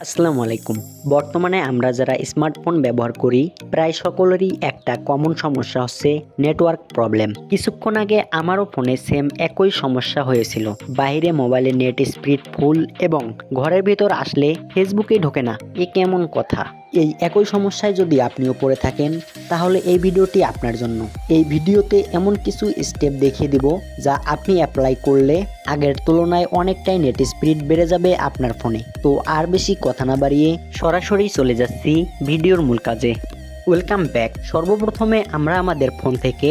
আসসালামু আলাইকুম। বর্তমানে আমরা যারা স্মার্টফোন ব্যবহার করি, প্রায় সকলেরই একটা কমন সমস্যা হচ্ছে নেটওয়ার্ক প্রবলেম। কিছুক্ষণ আগে আমারও ফোনে সেম একই সমস্যা হয়েছিল। বাইরে মোবাইলে নেট স্পিড ফুল এবং ঘরের ভিতর আসলে ফেসবুকে ঢোকে না। এ কেমন কথা? এই একই সমস্যায় যদি আপনিও পড়ে থাকেন, তাহলে এই ভিডিওটি আপনার জন্য। এই ভিডিওতে এমন কিছু স্টেপ দেখিয়ে দিব যা আপনি অ্যাপ্লাই করলে আগের তুলনায় অনেকটাই নেট স্পিড বেড়ে যাবে আপনার ফোনে তো আর বেশি কথা না বাড়িয়ে সরাসরি চলে যাচ্ছি ভিডিওর মূল কাজে। ওয়েলকাম ব্যাক সর্বপ্রথমে আমরা আমাদের ফোন থেকে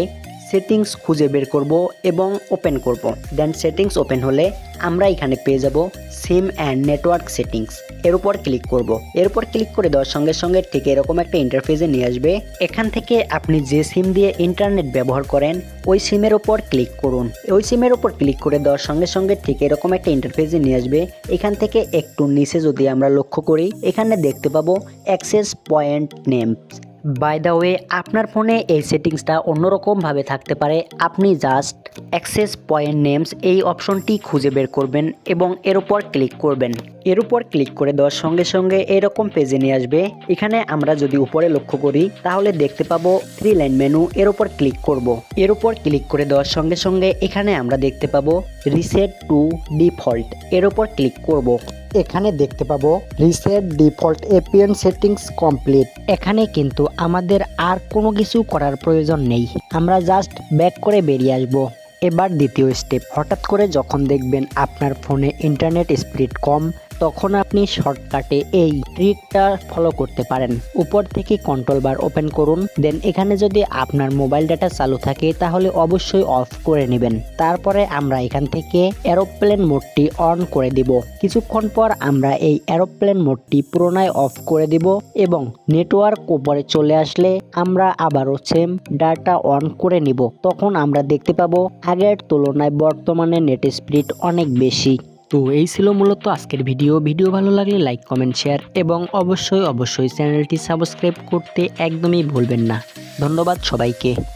সেটিংস খুঁজে বের করব এবং ওপেন করব। দেন সেটিংস ওপেন হলে আমরা এখানে পেয়ে যাব সিম অ্যান্ড নেটওয়ার্ক সেটিংস এর উপর ক্লিক করব। এর উপর ক্লিক করে দেওয়ার সঙ্গে সঙ্গে ঠিক এরকম একটা ইন্টারফেসে নিয়ে আসবে। এখান থেকে আপনি যে সিম দিয়ে ইন্টারনেট ব্যবহার করেন, ওই সিমের উপর ক্লিক করুন। ওই সিমের উপর ক্লিক করে দেওয়ার সঙ্গে সঙ্গে ঠিক এরকম একটা ইন্টারফেসে নিয়ে আসবে। এখান থেকে একটু নিচে যদি আমরা লক্ষ্য করি, এখানে দেখতে পাবো access point names by the way আপনার ফোনে এই সেটিংসটা অন্যরকমভাবে থাকতে পারে। আপনি জাস্ট অ্যাক্সেস পয়েন্ট নেমস এই অপশনটি খুঁজে বের করবেন এবং এর উপর ক্লিক করবেন। এর উপর ক্লিক করে দেওয়ার সঙ্গে সঙ্গে এরকম পেজে নিয়ে আসবে। এখানে আমরা যদি উপরে লক্ষ্য করি, তাহলে দেখতে পাবো থ্রি লাইন মেনু এর উপর ক্লিক করব। এর উপর ক্লিক করে দেওয়ার সঙ্গে সঙ্গে এখানে আমরা দেখতে পাবো রিসেট টু ডিফল্ট এর উপর ক্লিক করব। এখানে দেখতে পাবো reset default APN settings complete এখানে কিন্তু আমাদের আর কোনো কিছু করার প্রয়োজন নেই। আমরা জাস্ট ব্যাক করে বেরিয়ে আসব। এবার দ্বিতীয় স্টেপ হঠাৎ করে যখন দেখবেন আপনার ফোনে ইন্টারনেট স্পিড কম তখন আপনি শর্টকাটে এই ট্রিকটা ফলো করতে পারেন। উপর থেকে কন্ট্রোল বার ওপেন করুন দেন এখানে যদি আপনার মোবাইল ডাটা চালু থাকে, তাহলে অবশ্যই অফ করে নেবেন। তারপরে আমরা এখান থেকে এরোপ্লেন মোডটি অন করে দিব। কিছুক্ষণ পর আমরা এই এরোপ্লেন মোডটি পুরোনায় অফ করে দিব এবং নেটওয়ার্ক উপরে চলে আসলে আমরা আবারও সেম ডাটা অন করে নিব। তখন আমরা দেখতে পাবো আগের তুলনায় বর্তমানে নেট স্পিড অনেক বেশি। তো এই ছিল মূলত আজকের ভিডিও। ভিডিও ভালো লাগলে লাইক, কমেন্ট, শেয়ার এবং অবশ্যই অবশ্যই চ্যানেলটি সাবস্ক্রাইব করতে একদমই ভুলবেন না। ধন্যবাদ সবাইকে।